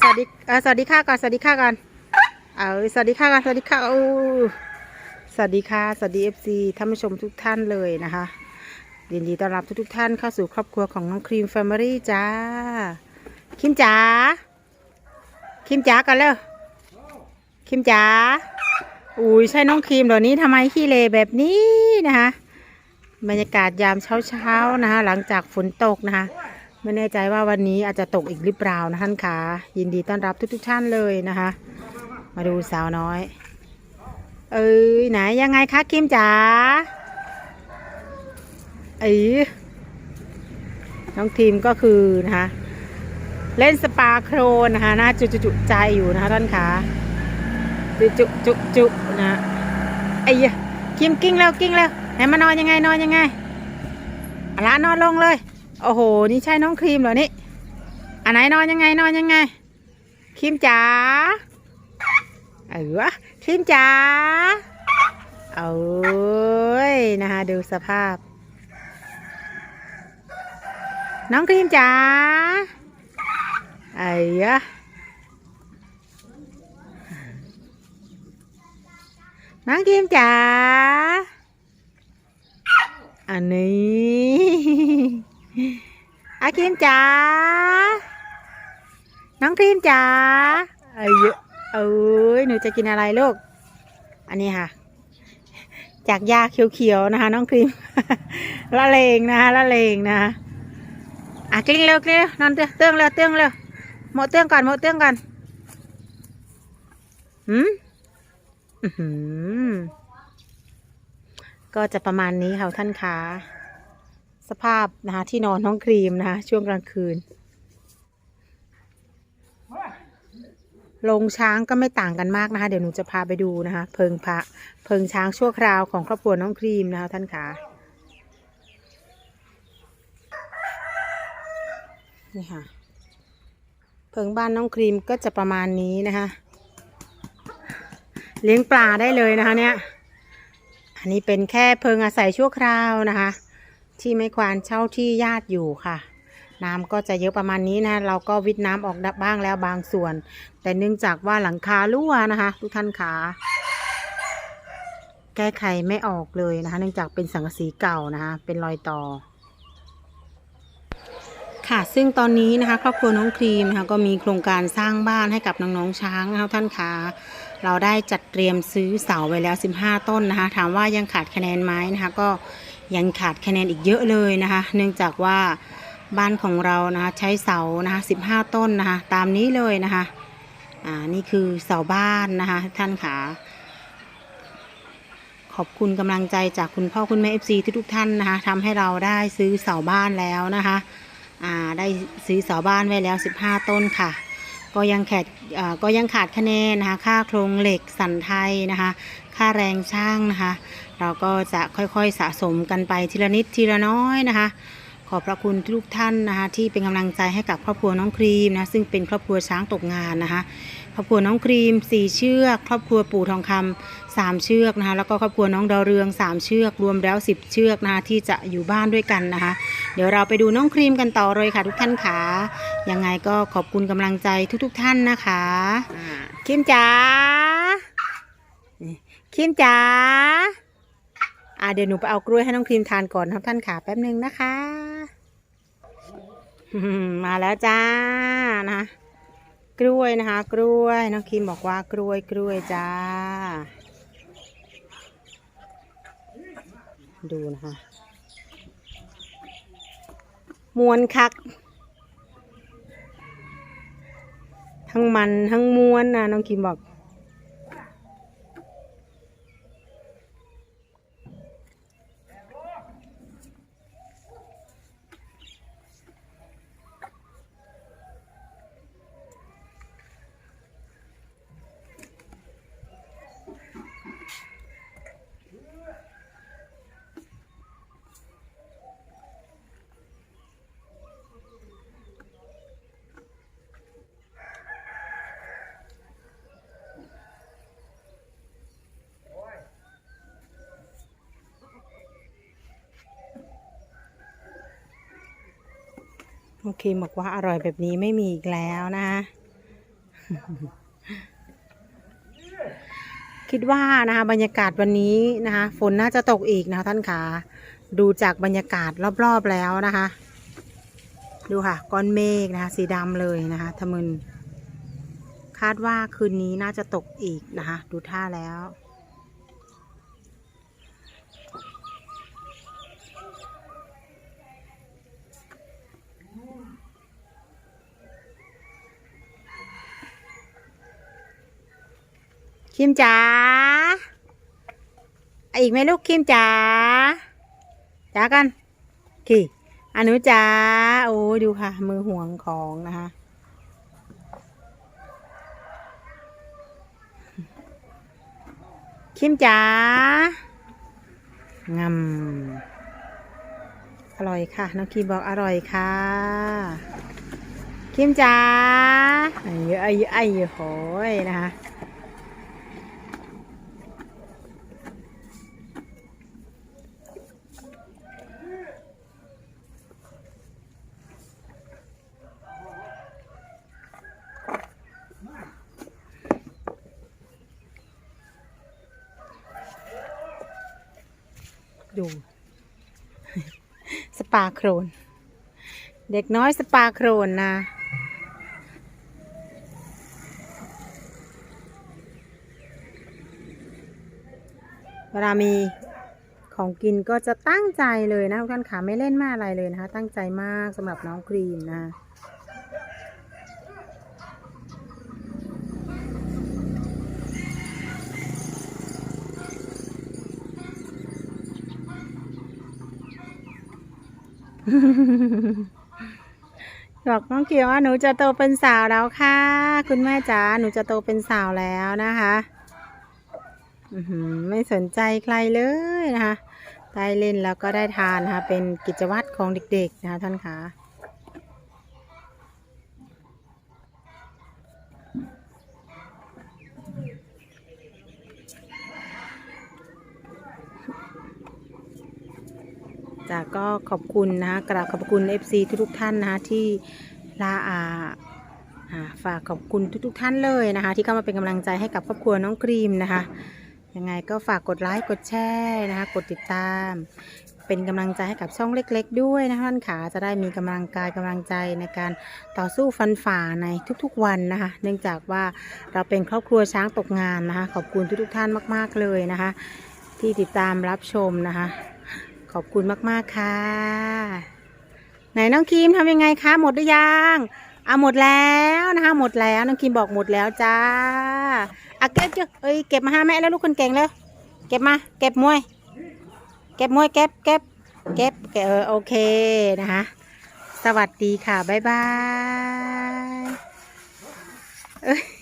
สวัสดีเออสวัสดีค่ะก่อนสวัสดีค่ะก่อนเอาสวัสดีค่ะก่อนสวัสดีค่ะโอ้สวัสดีค่ะสวัสดีเอฟซีท่านผู้ชมทุกท่านเลยนะคะยินดีต้อนรับทุกทุกท่านเข้าสู่ครอบครัวของน้องครีมแฟมิลี่จ้าคิมจ๋าคิมจ๋ากันเลยคิมจ๋าอุ้ยใช่น้องครีมเหล่านี้ทำไมขี้เลแบบนี้นะคะบรรยากาศยามเช้าๆนะคะหลังจากฝนตกนะคะ ไม่แน่ใจว่าวันนี้อาจจะตกอีกหรือเปล่านะท่านคะยินดีต้อนรับทุกๆท่านเลยนะคะ มาดูสาวน้อย เอ้ยไหนยังไงคะคิมจ๋าเอ้ยน้องทีมก็คือนะคะเล่นสปาโครนนะคะน่าจุจุจุใจอยู่นะคะท่านคะจุจุจุจุนะไอ้ยคิมกิ้งแล้วกิ้งแล้วไหนมานอนยังไงนอนยังไงอะละนอนลงเลย โอ้โห นี่ใช่น้องครีมเหรอนี่อันไหนนอนยังไงนอนยังไง ครีมจ๋าเออครีมจ๋าเอ้ยนะคะดูสภาพ น้องครีมจ๋าเอ้ยะน้องครีมจ๋าอันนี้ อาครีมจ๋า น้องครีมจ๋า เอ้ยเอ้ยหนูจะกินอะไรลูก อันนี้ค่ะ จากยาเขียวๆนะคะ น้องครีม ละเลงนะคะละเลงนะคะอะกลิ้งเร็วกลิ้งเร็วนอนเตื้องเตื้องเร็วเตื้องเร็วหมดเตื้องก่อนหมดเตื้องก่อนหืมอือหือก็จะประมาณนี้ค่ะท่านคะ สภาพนะคะที่นอนน้องครีมนะคะช่วงกลางคืนลงช้างก็ไม่ต่างกันมากนะคะ เดี๋ยวหนูจะพาไปดูนะคะ เพิงพระเพิงช้างชั่วคราวของครอบครัวน้องครีมนะคะท่านขานี่ค่ะ เพิงบ้านน้องครีมก็จะประมาณนี้นะคะ เลี้ยงปลาได้เลยนะคะเนี่ย อันนี้เป็นแค่เพิงอาศัยชั่วคราวนะคะ ที่ไม้ควานเช่าที่ญาติอยู่ค่ะ น้ำก็จะเยอะประมาณนี้นะ เราก็วิทน้ำออกบ้างแล้วบางส่วน แต่เนื่องจากว่าหลังคารั่วนะคะ ทุกท่านขาแก้ไขไม่ออกเลยนะคะ เนื่องจากเป็นสังกะสีเก่านะคะ เป็นรอยต่อค่ะ ซึ่งตอนนี้นะคะ ครอบครัวน้องครีมนะคะก็มีโครงการสร้างบ้านให้กับน้องๆช้างนะคะท่านคะเราได้จัดเตรียมซื้อเสาไว้แล้ว 15 ต้นนะคะ ถามว่ายังขาดคะแนนไหมนะคะ ก็ ยังขาดคะแนนอีกเยอะเลยนะคะ เนื่องจากว่าบ้านของเรานะคะใช้เสานะคะ15ต้นนะคะ ตามนี้เลยนะคะอ่านี่คือเสาบ้านนะคะ ท่านขาขอบคุณกำลังใจจากคุณพ่อคุณแม่ FC ทุกๆท่านนะคะทำให้เราได้ซื้อเสาบ้านแล้วนะคะอ่าได้ซื้อเสาบ้านไว้แล้ว 15 ต้นค่ะ ก็ยังขาดก็ยังขาดคะแนนนะคะ ค่าโครงเหล็กสันไทยนะคะ ค่าแรงช่างนะคะ เราก็จะค่อยๆสะสมกันไปทีละนิดทีละน้อยนะคะ ขอบพระคุณทุกท่านนะคะ ที่เป็นกำลังใจให้กับครอบครัวน้องครีมนะซึ่งเป็นครอบครัวช้างตกงานนะคะครอบครัวน้องครีมสี่เชือก ครอบครัวปู่ทองคำสามเชือกนะคะ แล้วก็ครอบครัวน้องดาวเรืองสามเชือก รวมแล้วสิบเชือกนะคะที่จะอยู่บ้านด้วยกันนะคะ เดี๋ยวเราไปดูน้องครีมกันต่อเลยค่ะ ทุกท่านค่ะยังไงก็ขอบคุณกำลังใจทุก ๆ ท่านนะคะคิมจ๋านี่ คิมจ๋าอ่าเดี๋ยวหนูไปเอากล้วยให้น้องครีมทานก่อนครับท่านค่ะแป๊บหนึ่งนะคะอืมมาแล้วจ้านะคะกล้วยนะคะ กล้วยน้องครีมบอกว่ากล้วยกล้วยจ้า ดูนะคะมวนคัก ทั้งมันทั้งมวนนะน้องคิมบอก น้องครีมบอกว่าอร่อยแบบนี้ไม่มีอีกแล้วนะคิดว่านะคะบรรยากาศวันนี้นะคะฝนน่าจะตกอีกนะคะท่านขาดูจากบรรยากาศรอบๆแล้วนะคะ ดูค่ะก้อนเมฆนะคะสีดำเลยนะคะทะมึนคาดว่าคืนนี้น่าจะตกอีกนะคะ ดูท่าแล้ว คิมจ๋าอีกไหมลูกคิมจ๋าจ๋ากันขี่อนุจ๋าโอ้ยดูค่ะ มือห่วงของนะคะ คิมจ๋างำอร่อยค่ะ น้องคิมบอกอร่อยค่ะ คิมจ๋าอ้เยอะไอ้เยอะไอ้เยอะโหยนะคะ ดู สปาโครน เด็กน้อยสปาโครนนะ เวลามีของกินก็จะตั้งใจเลยนะทุกท่านขาไม่เล่นมากอะไรเลยนะคะ ตั้งใจมากสำหรับน้องครีมนะ บอกน้องเกียวว่าหนูจะโตเป็นสาวแล้วค่ะ คุณแม่จ๋าหนูจะโตเป็นสาวแล้วนะคะไม่สนใจใครเลยนะคะได้เล่นแล้วก็ได้ทานนะคะเป็นกิจวัตรของเด็กๆนะคะท่านคะ จ้ะก็ขอบคุณนะคะกราบขอบคุณ FC ทุกๆท่านนะคะที่ลาอาฝากขอบคุณทุกๆท่านเลยนะคะ ที่เข้ามาเป็นกำลังใจให้กับครอบครัวน้องครีมนะคะยังไงก็ฝากกดไลค์กดแชร์นะคะ กดติดตาม เป็นกำลังใจให้กับช่องเล็ก ๆ ด้วยนะคะท่านขาจะได้มีกำลังกายกำลังใจในการต่อสู้ฟันฝ่าในทุกๆวันนะคะ เนื่องจากว่าเราเป็นครอบครัวช้างตกงานนะคะ ขอบคุณทุกๆท่านมาก ๆเลยนะคะ ที่ติดตามรับชมนะคะ ขอบคุณมาก ๆ ค่ะ ไหนน้องครีมทำยังไงคะ หมดหรือยังเอะหมดแล้วนะคะหมดแล้วน้องครีมบอกหมดแล้วจ้าอะเก็บเก็บเอ้ยเก็บมาห้าแม่แล้วลูกคนเก่งแล้วเก็บมา เก็บมวย เก็บมวยเก็บเก็บเก็บเออโอเคนะคะ สวัสดีค่ะ บ๊ายบาย